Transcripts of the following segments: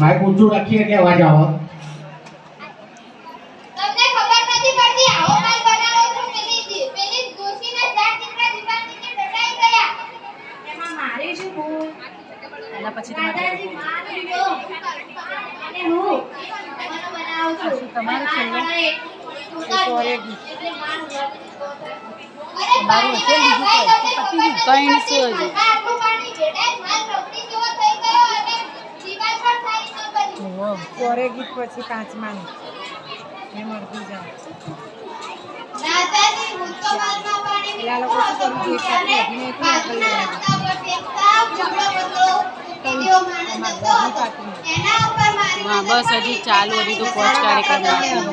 Mike ઊંચું રાખીએ કે અવાજ આવે? તમને ખબર નથી પડતી આવો માલ બનાવો છો પેલી પેલી દોશીના ચાર દીકરા દીવાલ નીચે દટાઈ ગયા. એમાં મારે શું ભૂલ? એના પછી તમારે દાદાજી માર લ્યો અને હું? મને બનાવું છું. તમારે માર એ તો એક એટલે અરે ભાઈ, બની. ચોરે ગીત પછી પાંચમાનું એ મળતી જાય કરવું કરી બસ હજી ચાલુ, હજી તો પાંચ કાર્યક્રમ?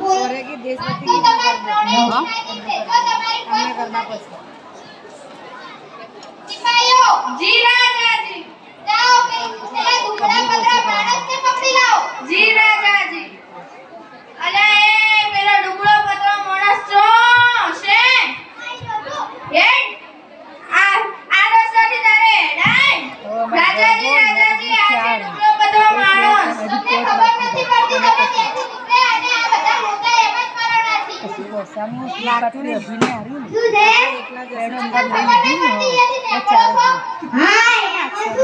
ચોરે ગીત દેશભક્તિ તો ગીત તમારે કરી ત્રણેય હા? સાચી છે. તો તમારી કોઈ અમને ભૂલ કરવા નથી. પછી સિપાહીઓ જી રાજાજી જાઓ પેલા દુબળા પતરા માણસને પકડી લાવો. જી રાજાજી અલે એ પેલો દુબળો પતરો માણસ છો છે એ આ આ રસ્તાથી તારે હેડાય. રાજાજી રાજાજી આ છે દુબળો પતરો માણસ. તમને ખબર નથી પડતી તમે ત્યાંથી નીકળે અને આ બધા મોટા એમ જ ને. શું છે એટલા જ એનો તમને અંદર ખબર લઈ નહીં પડતી ગયું એથી ને નીકળો છો હા એ શું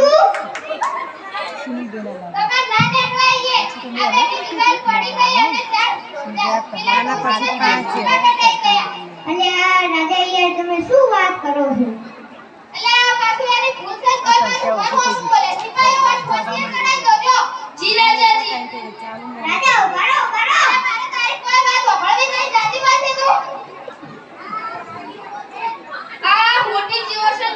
સુની દેને લાગે તમાર ના દેખાઈએ આ બેટી દિવાલ પડી ગઈ અને ચાર આના પછી પાંચ અને આ રાજાઈએ તમે શું વાત કરો રાજા મોટી જીવશન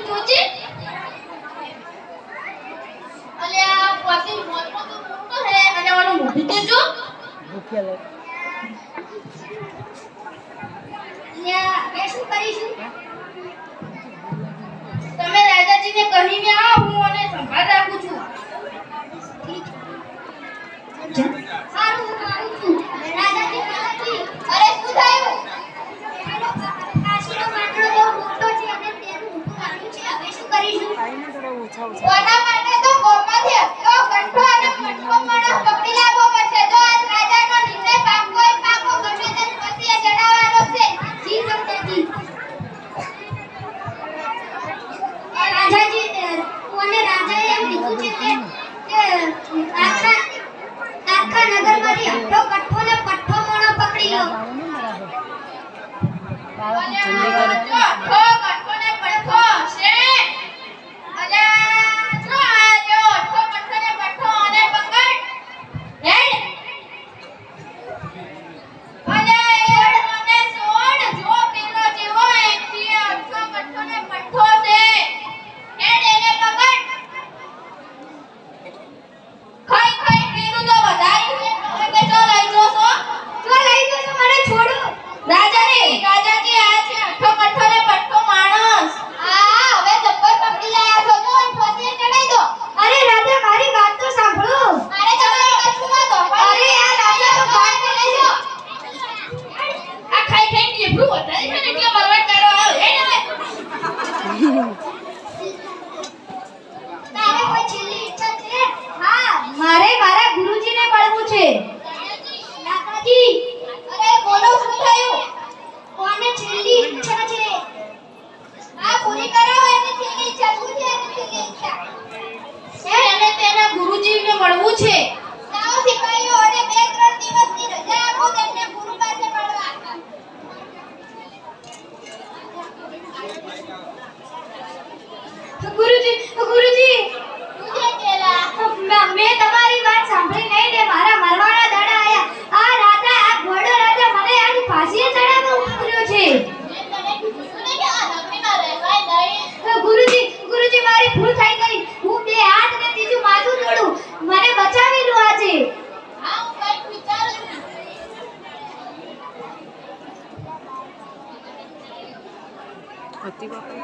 અને કરીશું? તમે રાજાજીને કહીને આવો હું અને સંભાળ રાખું છું. સારું હું રાજાજી રાજાજી અરે શું થયું? કાશીનો માટલો બહુ મોટો છે અને તેનું ઊંધું છે હવે શું કરીશું? કોના માટે તો ગોમાંથી હત્યો કંઠો અને મટકો માણસ પકડી લાવવો પડશે તો આજ રાજાનો નિર્ણય પાકો એ પાકો ગમે તે પતિએ જણાવવાનો છે જી સમજેજી રાજાજી કોને રાજાએ એમ કીધું છે કે કે આખા આખા નગરમાંથી હત્યો કંઠો ને પઠ્ઠો મોણો પકડી લો ભાવ નહીં બરાબર બાળક જલ્દી કરે ખાઈ ખાઈ પીનું તો વધારી છે તમે જો લઈ જોશો જો લઈ જોશો મને છોડો રાજાજી રાજાજી આ છે અઠો કઠો ને પઠ્ઠો માણસ હા હવે જબ્બર પકડી લાયા છો જો અને ફોસીએ ચડાઈ દો અરે રાજા મારી વાત તો સાંભળો અરે તમારી વાત શું તો અરે આ રાજા તો વાત કરે છો આ ખાઈ ખાઈ નીબડું વધારે છે ને એટલે મરવા ચાલો આવ્યો હે ને તારે કોઈ છેલ્લી ઈચ્છા છે હા મારે મારા ગુરુજીને મળવું છે દાદાજી અરે બોલો શું થયું કોને છેલ્લી ઈચ્છા છે આ પૂરી કરાવો એની છેલ્લી ઈચ્છા શું છે એની છેલ્લી ઈચ્છા એને તેના ગુરુજીને મળવું છે જાઓ સિપાહીઓ અને બે ત્રણ દિવસની રજા આપો તેમને ગુરુ મળવા. ગુરુજી ગુરુજી તુજે કેલા મેં તમારી વાત સાંભળી નહીં ને મારા મરવાના દાડા આયા આ રાજા આ ઘોડો રાજા મને આની ફાંસીએ ચડાવવા ઉતર્યો છે ગુરુજી ગુરુજી મારી ભૂલ થઈ ગઈ હું બે હાથ ને ત્રીજું માથું જોડું મને બચાવી લો આજે હા હું કંઈક વિચારું છું હતી બાપા